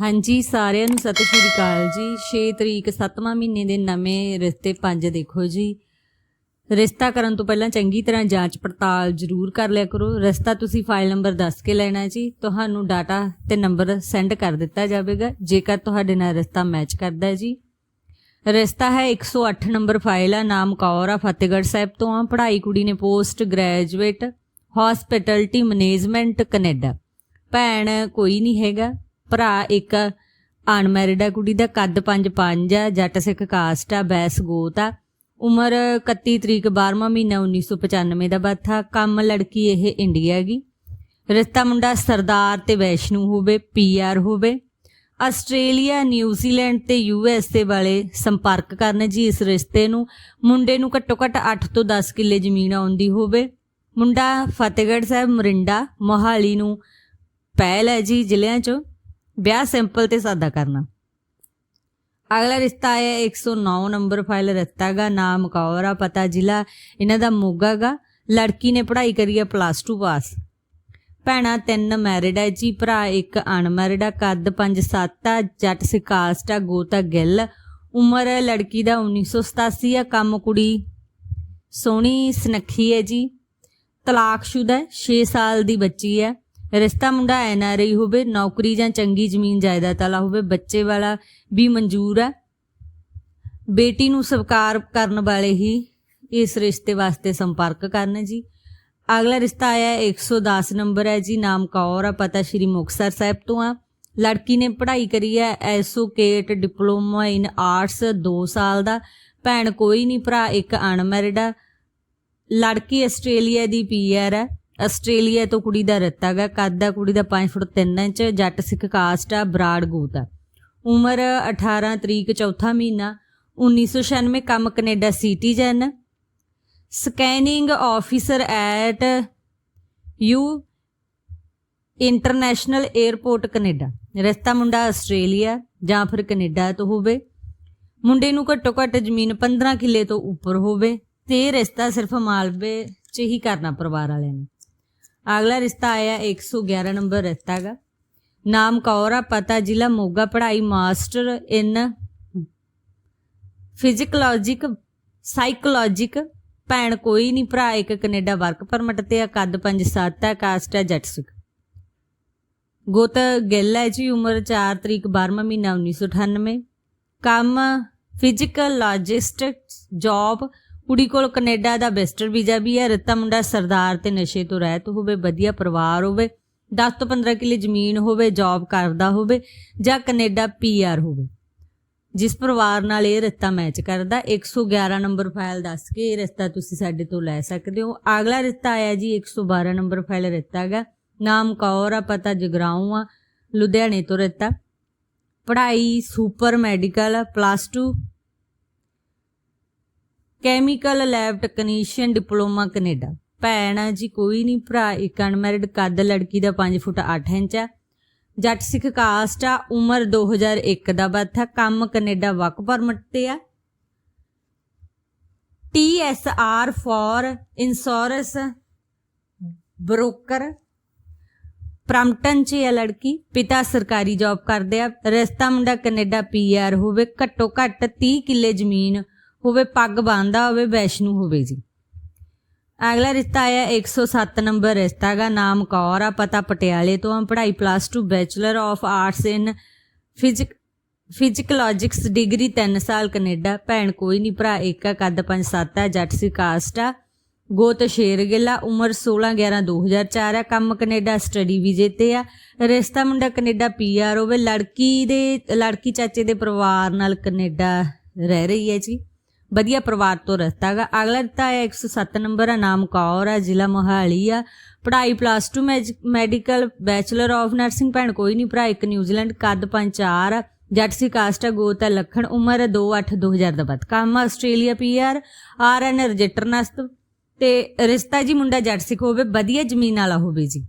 ਹਾਂਜੀ, ਸਾਰਿਆਂ ਨੂੰ ਸਤਿ ਸ਼੍ਰੀ ਅਕਾਲ ਜੀ। 6 ਤਰੀਕ 7ਵਾਂ ਮਹੀਨੇ ਦੇ ਨਵੇਂ ਰਿਸ਼ਤੇ ਪੰਜ ਦੇਖੋ ਜੀ। ਰਿਸ਼ਤਾ ਕਰਨ ਤੋਂ ਪਹਿਲਾਂ ਚੰਗੀ ਤਰ੍ਹਾਂ ਜਾਂਚ ਪੜਤਾਲ ਜ਼ਰੂਰ ਕਰ ਲਿਆ ਕਰੋ। ਰਿਸ਼ਤਾ ਤੁਸੀਂ ਫਾਈਲ ਨੰਬਰ ਦੱਸ ਕੇ ਲੈਣਾ ਜੀ। ਤੁਹਾਨੂੰ ਡਾਟਾ ਤੇ ਨੰਬਰ ਸੈਂਡ ਕਰ ਦਿੱਤਾ ਜਾਵੇਗਾ, ਜੇਕਰ ਤੁਹਾਡੇ ਨਾਲ ਰਿਸ਼ਤਾ ਮੈਚ ਕਰਦਾ ਹੈ ਜੀ। ਰਿਸ਼ਤਾ ਹੈ 108 ਨੰਬਰ ਫਾਈਲ ਆ, ਨਾਮ ਕੌਰ ਆ, ਫਤਿਹਗੜ੍ਹ ਸਾਹਿਬ ਤੋਂ ਆ। ਪੜ੍ਹਾਈ ਕੁੜੀ ਨੇ post graduate, hospitality management, Canada. ਭੈਣ ਕੋਈ ਨਹੀਂ ਹੈਗਾ। ਭਰਾ ਇੱਕ ਅਨਮੈਰਿਡ ਆ ਕੁੜੀ ਦਾ ਕੱਦ 5'5 ਆ ਜੱਟ ਸਿੱਖ ਕਾਸਟ ਆ ਬੈਸ ਗੋਤ ਆ ਉਮਰ 31 ਤਰੀਕ 12ਵਾਂ ਮਹੀਨਾ 1995 ਦਾ ਬਾਥਾ ਕੰਮ ਲੜਕੀ ਇਹ ਇੰਡੀਆ ਹੈਗੀ। ਰਿਸ਼ਤਾ ਮੁੰਡਾ ਸਰਦਾਰ ਤੇ ਵੈਸ਼ਨੂ ਹੋਵੇ ਪੀਆਰ ਹੋਵੇ। ਆਸਟ੍ਰੇਲੀਆ ਨਿਊਜ਼ੀਲੈਂਡ ਤੇ ਯੂਐਸਏ ਵਾਲੇ ਸੰਪਰਕ ਕਰਨ ਜੀ ਇਸ ਰਿਸ਼ਤੇ ਨੂੰ। ਮੁੰਡੇ ਨੂੰ ਘੱਟੋ ਘੱਟ 8 ਤੋਂ 10 ਕਿੱਲੇ ਜ਼ਮੀਨ ਆਉਂਦੀ ਹੋਵੇ। ਮੁੰਡਾ ਫਤਿਹਗੜ੍ਹ ਸਾਹਿਬ, ਮਰਿੰਡਾ, ਮੋਹਾਲੀ ਨੂੰ ਪਹਿਲ ਹੈ ਜੀ ਜ਼ਿਲ੍ਹਿਆਂ 'ਚੋਂ। ਵਿਆਹ ਸਿੰਪਲ ਤੇ ਸਾਦਾ ਕਰਨਾ। ਅਗਲਾ ਰਿਸ਼ਤਾ ਹੈ 109 ਨੰਬਰ ਫਾਈਲ ਰਿਸ਼ਤਾ ਗਾ, ਨਾਮ ਕੌਰ ਆ, ਪਤਾ ਜ਼ਿਲ੍ਹਾ, ਇਹਨਾਂ ਦਾ ਮੋਗਾ ਗਾ। ਲੜਕੀ ਨੇ ਪੜ੍ਹਾਈ ਕਰੀ ਹੈ ਪਲੱਸ 2 ਪਾਸ ਭੈਣਾਂ ਤਿੰਨ ਮੈਰਿਡ ਹੈ ਜੀ ਭਰਾ, ਇੱਕ ਅਨਮੈਰਿਡ ਆ, ਕੱਦ 5'7 ਆ, ਜੱਟ ਸਿਕਾਸਟ ਆ, ਗੋਤਾ ਗਿੱਲ। ਉਮਰ ਹੈ ਲੜਕੀ ਦਾ 1987 ਆ, ਕੰਮ ਕੁੜੀ। ਸੋਹਣੀ, ਸੁਨੱਖੀ ਹੈ ਜੀ। ਤਲਾਕਸ਼ੁਦਾ 6 ਸਾਲ ਦੀ ਬੱਚੀ ਹੈ। ਰਿਸ਼ਤਾ ਮੁੰਡਾ ਐਨਆਰਆਈ ਹੋਵੇ, ਨੌਕਰੀ ਜਾਂ ਚੰਗੀ ਜ਼ਮੀਨ ਜਾਇਦਾਦ ਵਾਲਾ ਹੋਵੇ, ਬੱਚੇ ਵਾਲਾ ਵੀ ਮਨਜ਼ੂਰ ਹੈ ਬੇਟੀ ਨੂੰ ਸਵੀਕਾਰ ਕਰਨ ਵਾਲੇ ਹੀ ਇਸ ਰਿਸ਼ਤੇ ਵਾਸਤੇ ਸੰਪਰਕ ਕਰਨ ਜੀ। ਅਗਲਾ ਰਿਸ਼ਤਾ ਆਇਆ ਹੈ 110 ਨੰਬਰ ਹੈ ਜੀ, ਨਾਮ ਕੌਰ ਆ, ਪਤਾ ਸ਼੍ਰੀ ਮੁਕਤਸਰ ਸਾਹਿਬ ਤੋਂ ਆ। ਲੜਕੀ ਨੇ ਪੜ੍ਹਾਈ ਕਰੀ ਹੈ ਐਸੋਕੇਟ ਡਿਪਲੋਮਾ ਇਨ ਆਰਟਸ 2 ਸਾਲ ਦਾ। ਭੈਣ ਕੋਈ ਨਹੀਂ, ਭਰਾ ਇੱਕ ਅਨਮੈਰਿਡ ਆ। ਲੜਕੀ ਆਸਟ੍ਰੇਲੀਆ ਦੀ ਪੀਆਰ ਹੈ ਆਸਟ੍ਰੇਲੀਆ ਤੋਂ ਕੁੜੀ ਦਾ ਰੱਤਾ ਗਾ ਕੱਦ ਦਾ ਕੁੜੀ ਦਾ 5 ਫੁੱਟ 3 ਇੰਚ, ਜੱਟ ਸਿੱਖ ਕਾਸਟ ਆ, ਬਰਾੜ ਗੋਤ ਆ। ਉਮਰ 18 ਤਰੀਕ ਚੌਥਾ ਮਹੀਨਾ 1996 ਕੰਮ Canada citizen. Scanning officer at you international airport Canada. ਰਸਤਾ ਮੁੰਡਾ ਆਸਟ੍ਰੇਲੀਆ, ਜਾਂ ਫਿਰ ਕੈਨੇਡਾ ਤੋਂ ਹੋਵੇ। ਮੁੰਡੇ ਨੂੰ ਘੱਟੋ ਘੱਟ ਜ਼ਮੀਨ 15 ਕਿੱਲੇ ਤੋਂ ਉੱਪਰ ਹੋਵੇ, ਤੇ ਇਹ ਰਿਸ਼ਤਾ ਸਿਰਫ ਮਾਲਵੇ 'ਚ ਹੀ ਕਰਨਾ ਪਰਿਵਾਰ ਵਾਲਿਆਂ ਨੇ। ਅਗਲਾ ਰਿਸ਼ਤਾ ਆਇਆ 111 ਨੰਬਰ ਰਿਸ਼ਤਾ ਹੈਗਾ। ਨਾਮ ਕੌਰ ਆ, ਪਤਾ ਜ਼ਿਲ੍ਹਾ ਮੋਗਾ, ਪੜ੍ਹਾਈ ਮਾਸਟਰ ਇਨ ਫਿਜ਼ਿਕਲੋਜਿਕ ਸਾਈਕੋਲੋਜਿਕ। ਭੈਣ ਕੋਈ ਨਹੀਂ ਭਰਾ ਇੱਕ ਕੈਨੇਡਾ ਵਰਕ ਪਰਮਿਟ ਤੇ ਆ, ਕੱਦ 5'7 ਹੈ ਕਾਸਟ ਹੈ ਜੱਟ ਸਿੱਖ। ਗੋਤ ਗਿੱਲ ਹੈ ਜੀ, ਉਮਰ 4 ਤਰੀਕ 12ਵਾਂ ਮਹੀਨਾ 1998 ਕੰਮ ਫਿਜ਼ੀਕਲ ਲੌਜਿਸਟਿਕਸ ਜੌਬ ਕੁੜੀ ਕੋਲ ਕੈਨੇਡਾ ਦਾ ਬੈਸਟਰ ਵੀਜ਼ਾ ਵੀ ਹੈ। ਰੱਤਾ ਮੁੰਡਾ ਸਰਦਾਰ ਤੇ ਨਸ਼ੇ ਤੋਂ ਰਹਿਤ ਹੋਵੇ, ਵਧੀਆ ਪਰਿਵਾਰ ਹੋਵੇ 10 ਤੋਂ 15 ਕਿੱਲੇ ਜ਼ਮੀਨ ਹੋਵੇ ਜੌਬ ਕਰਦਾ ਹੋਵੇ ਜਾਂ ਕੈਨੇਡਾ ਪੀਆਰ ਹੋਵੇ। ਜਿਸ ਪਰਿਵਾਰ ਨਾਲ ਇਹ ਰਿਸ਼ਤਾ ਮੈਚ ਕਰਦਾ 111 ਨੰਬਰ ਫਾਈਲ ਦੱਸ ਕੇ ਇਹ ਰਿਸ਼ਤਾ ਤੁਸੀਂ ਸਾਡੇ ਤੋਂ ਲੈ ਸਕਦੇ ਹੋ। ਅਗਲਾ ਰਿਸ਼ਤਾ ਆਇਆ ਜੀ 112 ਨੰਬਰ ਫਾਈਲ ਰਿਸ਼ਤਾ ਹੈਗਾ। ਨਾਮ ਕੌਰ ਆ, ਪਤਾ ਜਗਰਾਉਂ ਆ, ਲੁਧਿਆਣੇ ਤੋਂ ਰਿਸ਼ਤਾ ਪੜ੍ਹਾਈ super medical plus 2 chemical lab technician diploma Canada ਭੈਣ ਆ ਜੀ, ਕੋਈ ਨਹੀਂ ਭਰਾ, ਇੱਕ ਅਨਮੈਰਿਡ ਕੱਦ ਲੜਕੀ ਦਾ 5 ਫੁੱਟ 8 ਇੰਚ ਆ। ਜੱਟ ਸਿੱਖ ਕਾਸਟ ਆ, ਉਮਰ 2001 ਦਾ ਬਾਥਾ ਕੰਮ ਕੈਨੇਡਾ ਵਰਕ ਪਰਮਿਟ ਤੇ ਆ TSR for insurance broker Brampton ਚ ਇਹ ਲੜਕੀ, ਪਿਤਾ ਸਰਕਾਰੀ ਜੌਬ ਕਰਦੇ ਆ। ਰਸਤਾ ਮੁੰਡਾ ਕੈਨੇਡਾ ਪੀਆਰ ਹੋਵੇ, ਘੱਟੋ ਘੱਟ 30 ਕਿੱਲੇ ਜ਼ਮੀਨ ਹੋਵੇ ਪੱਗ ਬੰਨਦਾ ਹੋਵੇ, ਵੈਸ਼ਨੂ ਹੋਵੇ ਜੀ। ਅਗਲਾ ਰਿਸ਼ਤਾ ਆਇਆ 107 ਨੰਬਰ ਰਿਸ਼ਤਾ ਦਾ ਨਾਮ ਕੌਰ ਆ, ਪਤਾ ਪਟਿਆਲੇ ਤੋਂ ਆ, ਪੜ੍ਹਾਈ plus 2 bachelor of arts in physic physiologics degree 3 ਸਾਲ ਕੈਨੇਡਾ। ਭੈਣ ਕੋਈ ਨਹੀਂ ਭਰਾ ਇੱਕ ਆ, ਕੱਦ 5'7 ਆ, ਜੱਟ ਸੀ ਕਾਸਟ ਆ। ਗੋਤ ਸ਼ੇਰ ਗਿੱਲਾ ਉਮਰ 16 11 2004 ਆ, ਕੰਮ ਕੈਨੇਡਾ ਸਟੱਡੀ ਵੀਜ਼ੇ ਤੇ ਆ। ਰਿਸ਼ਤਾ ਮੁੰਡਾ ਕੈਨੇਡਾ ਪੀਆਰ ਹੋਵੇ, ਲੜਕੀ ਦੇ, ਲੜਕੀ ਚਾਚੇ ਦੇ ਪਰਿਵਾਰ ਨਾਲ ਕੈਨੇਡਾ ਰਹਿ ਰਹੀ ਹੈ ਜੀ। ਵਧੀਆ ਪਰਿਵਾਰ ਤੋਂ ਰਿਸ਼ਤਾ ਹੈਗਾ ਅਗਲਾ ਦਿੱਤਾ ਹੈ 107 ਨੰਬਰ ਆ ਨਾਮ ਕੌਰ ਆ ਜ਼ਿਲ੍ਹਾ ਮੋਹਾਲੀ ਆ। ਪੜ੍ਹਾਈ plus 2 medical bachelor of nursing ਭੈਣ ਕੋਈ ਨਹੀਂ ਭਰਾ ਇੱਕ ਨਿਊਜ਼ੀਲੈਂਡ ਕੱਦ 5'4 ਜੱਟ ਸੀ ਕਾਸਟ ਆ ਗੋਤ ਆ ਲੱਖਣ ਉਮਰ 28 2000 ਦਾ ਬਾਅਦ। ਕੰਮ Australia PR R N register ਨਸਤ। ਤੇ ਰਿਸ਼ਤਾ ਜੀ ਮੁੰਡਾ ਜੱਟ ਸਿੱਖ ਹੋਵੇ, ਵਧੀਆ ਜ਼ਮੀਨ ਵਾਲਾ ਹੋਵੇ ਜੀ।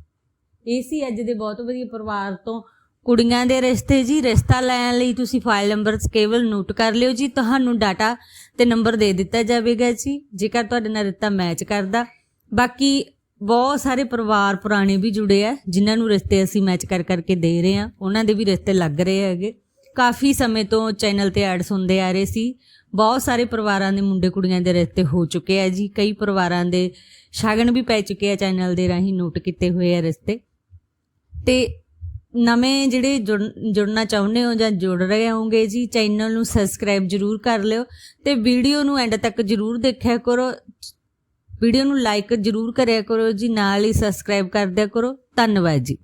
ਇਹ ਸੀ ਅੱਜ ਦੇ ਬਹੁਤ ਵਧੀਆ ਪਰਿਵਾਰ ਤੋਂ ਕੁੜੀਆਂ ਦੇ ਰਿਸ਼ਤੇ ਜੀ, ਰਿਸ਼ਤਾ ਲੈਣ ਲਈ ਤੁਸੀਂ ਫਾਈਲ ਨੰਬਰ ਕੇਵਲ ਨੋਟ ਕਰ ਲਿਓ ਜੀ, ਤੁਹਾਨੂੰ ਡਾਟਾ ਤੇ ਨੰਬਰ ਦੇ ਦਿੱਤਾ ਜਾਵੇਗਾ ਜੀ, ਜੇਕਰ ਤੁਹਾਡੇ ਨਾਲ ਰਿਸ਼ਤਾ ਮੈਚ ਕਰਦਾ। ਬਾਕੀ ਬਹੁਤ ਸਾਰੇ ਪਰਿਵਾਰ ਪੁਰਾਣੇ ਵੀ ਜੁੜੇ ਆ, ਜਿਨ੍ਹਾਂ ਨੂੰ ਰਿਸ਼ਤੇ ਅਸੀਂ ਮੈਚ ਕਰ ਕਰਕੇ ਦੇ ਰਹੇ ਆ ਉਹਨਾਂ ਦੇ ਵੀ ਰਿਸ਼ਤੇ ਲੱਗ ਰਹੇ ਹੈਗੇ। ਕਾਫੀ ਸਮੇਂ ਤੋਂ ਚੈਨਲ ਤੇ ਐਡਸ ਹੁੰਦੇ ਆ ਰਹੇ ਸੀ। ਬਹੁਤ ਸਾਰੇ ਪਰਿਵਾਰਾਂ ਦੇ ਮੁੰਡੇ ਕੁੜੀਆਂ ਦੇ ਰਿਸ਼ਤੇ ਹੋ ਚੁੱਕੇ ਆ ਜੀ। ਕਈ ਪਰਿਵਾਰਾਂ ਦੇ ਸ਼ਗਨ ਵੀ ਪੈ ਚੁੱਕੇ ਆ ਚੈਨਲ ਦੇ ਰਾਹੀਂ ਨੋਟ ਕੀਤੇ ਹੋਏ ਆ ਰਿਸ਼ਤੇ। ਤੇ ਨਵੇਂ ਜਿਹੜੇ ਜੁੜ- ਜੁੜਨਾ ਚਾਹੁੰਦੇ ਹੋ ਜਾਂ ਜੁੜ ਰਹੇ ਹੋਗੇ ਜੀ ਚੈਨਲ ਨੂੰ ਸਬਸਕ੍ਰਾਈਬ ਜਰੂਰ ਕਰ ਲਿਓ ਤੇ ਵੀਡੀਓ ਨੂੰ ਐਂਡ ਤੱਕ ਜਰੂਰ ਦੇਖਿਆ ਕਰੋ। ਵੀਡੀਓ ਨੂੰ ਲਾਈਕ ਜਰੂਰ ਕਰਿਆ ਕਰੋ ਜੀ, ਨਾਲ ਹੀ ਸਬਸਕ੍ਰਾਈਬ ਕਰ ਦਿਆ ਕਰੋ। ਧੰਨਵਾਦ ਜੀ।